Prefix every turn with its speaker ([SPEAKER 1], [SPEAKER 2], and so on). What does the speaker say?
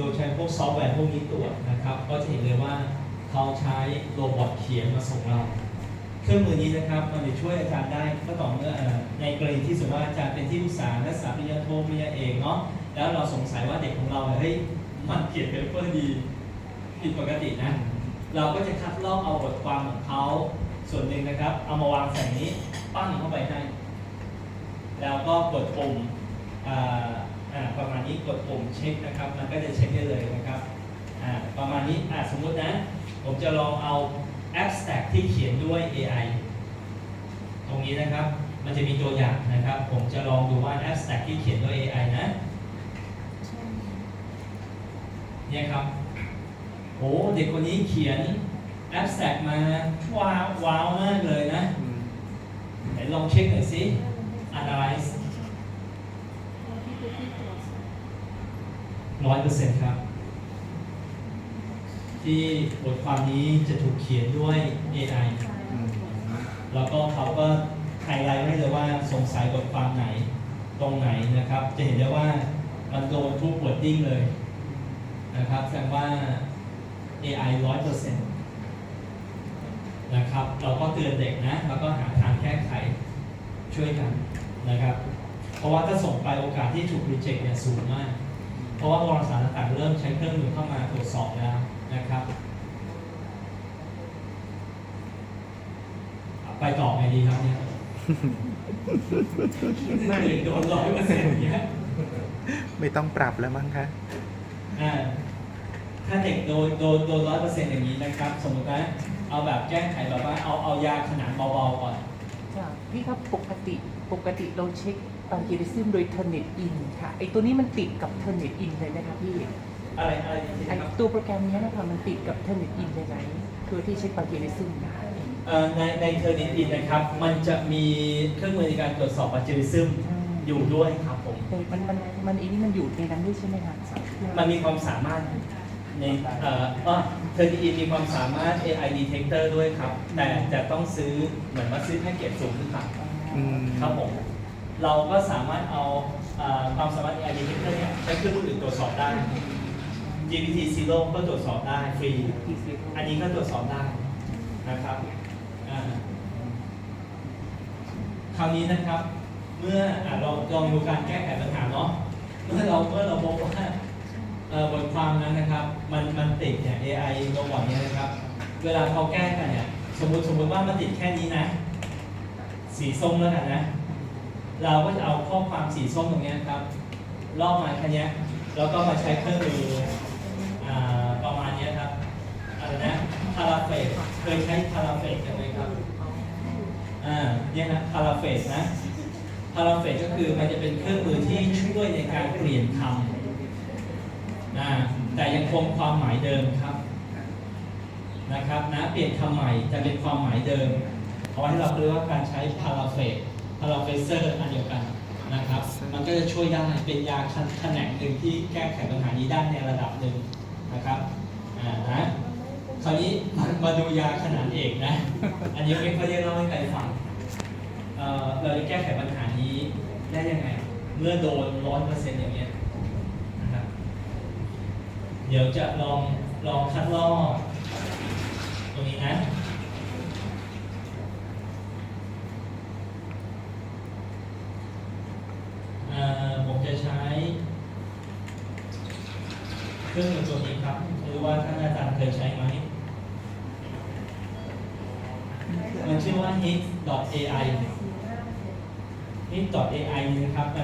[SPEAKER 1] โดยใช้พวกซอฟต์แวร์พวกนี้ตรวจนะครับ ก็จะเห็นเลยว่าเขาใช้โรบอทเขียนมาส่งเรา เครื่องมือนี้นะครับมันจะช่วยอาจารย์ได้ก็ต่อเมื่อในกรณีที่สมมติว่าอาจารย์เป็นที่ปรึกษานักศึกษาปริญญาโทปริญญาเอกเนาะแล้วเราสงสัยว่าเด็กของเราเฮ้ยมันเขียนเปเปอร์ดีผิดปกตินะเราก็จะคัดลอกเอาบทความของเขาส่วนหนึ่งนะครับ เอามาวางใส่นี้ปั้งเข้าไปให้ แล้วก็กดปุ่มอ่า ประมาณนี้กดปุ่มเช็คนะครับ มันก็จะเช็คได้เลยนะครับอ่าประมาณนี้อ่าสมมุตินะ ผมจะลองเอา abstract ที่เขียนด้วย AI ตรงนี้นะครับ มันจะมีตัวอย่างนะครับ ผมจะลองดูว่า abstract ที่เขียนด้วย AI นะเนี่ยครับโอ้เด็กคนนี้เขียน abstract มาว้าวว้าวมากเลยนะไหนลองเช็คหน่อยสิ ร้อยเปอร์เซ็นต์ครับ ที่บทความนี้จะถูกเขียนด้วย AI แล้วก็เขาก็ไฮไลท์ไว้เลยว่าสงสัยบทความไหนตรงไหนนะครับ จะเห็นได้ว่ามันโดนทุก wording เลยนะครับแสดงว่า AI ร้อยเปอร์เซ็นต์นะครับ เราก็เตือนเด็กนะ แล้วก็หาทางแก้ไขช่วยกันนะครับ เพราะว่าถ้าส่งไปโอกาสที่ถูก reject เนี่ยสูงมาก เพราะว่าวารสารต่างๆเริ่มใช้เครื่องมือเข้ามาตรวจสอบแล้วนะครับ ไปต่อไงดีครับเนี่ยไม่โดนร้อยเปอร์เซ็นต์เนี่ย
[SPEAKER 2] ไม่ต้องปรับแล้วมั้งคะ
[SPEAKER 1] อ่าถ้าเด็กโดนโดนโดนร้อยเปอร์เซ็นต์อย่างนี้นะครับ สมมติว่าเอาแบบแก้ไขแบบว่าเอาเอายาขนาดเบาๆก่อน
[SPEAKER 3] จ้ะพี่ครับปกติปกติเราเช็ค ปาร์กิริซึมโดยเทอร์เน็ตอินค่ะไอตัวนี้มันติดกับเทอร์เน็ตอินเลยนะคะพี่
[SPEAKER 1] อะไรอะไรอย่างนี้
[SPEAKER 3] ไอ
[SPEAKER 1] นะครับ
[SPEAKER 3] ตัวโปรแกรมเนี้ยนะคะมันติดกับเทอร์เน็ตอินเลยไหมคือที่เช็คปาร์กิริซึมนะคะ
[SPEAKER 1] เอ่อในในเทอร์นิตินนะครับ มันจะมีเครื่องมือในการตรวจสอบปัจจิริซึมอยู่ด้วยครับผม
[SPEAKER 3] แต่มันมันมันอันนี้มันอยู่ในนั้นด้วยใช่ไหมคะ
[SPEAKER 1] มันมีความสามารถในเอ่ออ๋อเทอร์นิตินมีความสามารถ AI detector ด้วยครับ แต่จะต้องซื้อเหมือนว่าซื้อแพ็กเกจสูงขึ้นมา
[SPEAKER 2] อืม
[SPEAKER 1] ครับผม เราก็สามารถเอาอความสามารถ AI detector เนี่ยใช้เครื่องมืออื่นตรวจสอบได้ GPT Zero ก็ตรวจสอบได้ฟรี อันนี้ก็ตรวจสอบได้นะครับคราวนี้นะครับ เมื่ออเราลองดูการแก้ไขปัญหาเนาะเมื่อเราเมื่อเราพบว่าบทความนั้นนะครับ มันมันติดเนี่ย AI ตัวบอทเนี่ยนะครับ เวลาเขาแก้กันเนี่ย สมมติสมมติว่ามันติดแค่นี้นะ สีส้มแล้วกันนะ เราก็จะเอาข้อความสีส้มตรงนี้ครับลอกมาแค่นี้แล้วก็มาใช้เครื่องมือประมาณนี้ครับอะไรนะพาราเฟสเคยใช้พาราเฟสกันไหมครับอ่าเนี่ยนะพาราเฟสนะพาราเฟสก็คือมันจะเป็นเครื่องมือที่ช่วยในการเปลี่ยนคำนะแต่ยังคงความหมายเดิมครับนะครับนะเปลี่ยนคำใหม่จะเป็นความหมายเดิมเอาไว้ให้เราเรียกว่าการใช้พาราเฟส พาราเฟเซอร์อันเดียวกันนะครับ มันก็จะช่วยได้เป็นยาแขนงหนึ่งที่แก้ไขปัญหานี้ได้ในระดับหนึ่งนะครับอ่านะคราวนี้มาดูยาขนาดเอกนะ อันนี้ไม่ค่อยได้เล่าให้ใครฟังเอ่อเราจะแก้ไขปัญหานี้ได้ยังไง เมื่อโดนร้อยเปอร์เซ็นต์อย่างเงี้ยนะครับ เดี๋ยวจะลองลองคัดลอกตรงนี้นะ เอ่อผม จะใช้เครื่องมือตัวนี้ครับไม่รู้ว่าท่านอาจารย์เคยใช้ไหม มันชื่อว่า hit.ai hit.ai นะครับ